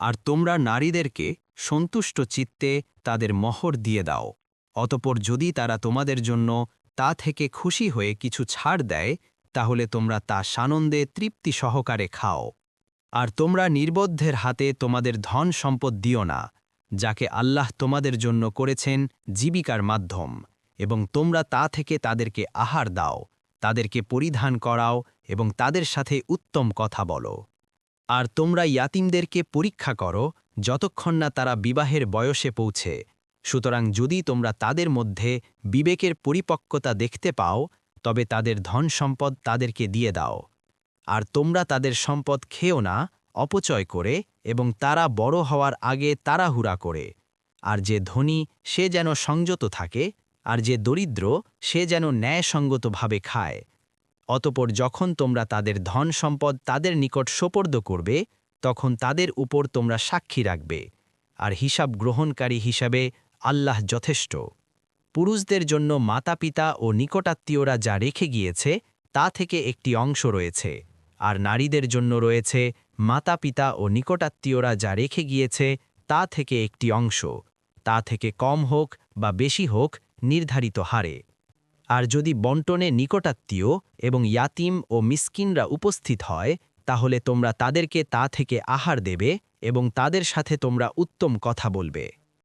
আর তোমরা নারীদেরকে সন্তুষ্ট চিত্তে তাদের মহর দিয়ে দাও। অতপর যদি তারা তোমাদের জন্য তা থেকে খুশি হয়ে কিছু ছাড় দেয়, তাহলে তোমরা তা সানন্দে তৃপ্তি সহকারে খাও। আর তোমরা নির্বদ্ধের হাতে তোমাদের ধন সম্পদ দিও না, যাকে আল্লাহ তোমাদের জন্য করেছেন জীবিকার মাধ্যম, এবং তোমরা তা থেকে তাদেরকে আহার দাও, তাদেরকে পরিধান করাও, এবং তাদের সাথে উত্তম কথা বলো। আর তোমরা ইয়াতিমদেরকে পরীক্ষা করো যতক্ষণ না তারা বিবাহের বয়সে পৌঁছে। সুতরাং যদি তোমরা তাদের মধ্যে বিবেকের পরিপক্কতা দেখতে পাও, তবে তাদের ধন সম্পদ তাদেরকে দিয়ে দাও। আর তোমরা তাদের সম্পদ খেও না, অপচয় করে এবং তারা বড় হওয়ার আগে তাড়াহুড়া করে। আর যে ধনী, সে যেন সংযত থাকে, আর যে দরিদ্র, সে যেন ন্যায়সঙ্গতভাবে খায়। অতপর যখন তোমরা তাদের ধন সম্পদ তাদের নিকট সোপর্দ করবে, তখন তাদের উপর তোমরা সাক্ষী রাখবে, আর হিসাব গ্রহণকারী হিসাবে আল্লাহ যথেষ্ট। পুরুষদের জন্য মাতাপিতা ও নিকটাত্মীয়রা যা রেখে গিয়েছে, তা থেকে একটি অংশ রয়েছে, আর নারীদের জন্য রয়েছে মাতাপিতা ও নিকটাত্মীয়রা যা রেখে গিয়েছে, তা থেকে একটি অংশ। তা থেকে কম হোক বা বেশি হোক নির্ধারিত হারে। আর যদি বন্টনে নিকটাত্মীয় এবং ইয়াতিম ও মিসকিনরা উপস্থিত হয়, তাহলে তোমরা তাদেরকে তা থেকে আহার দেবে এবং তাদের সাথে তোমরা উত্তম কথা বলবে।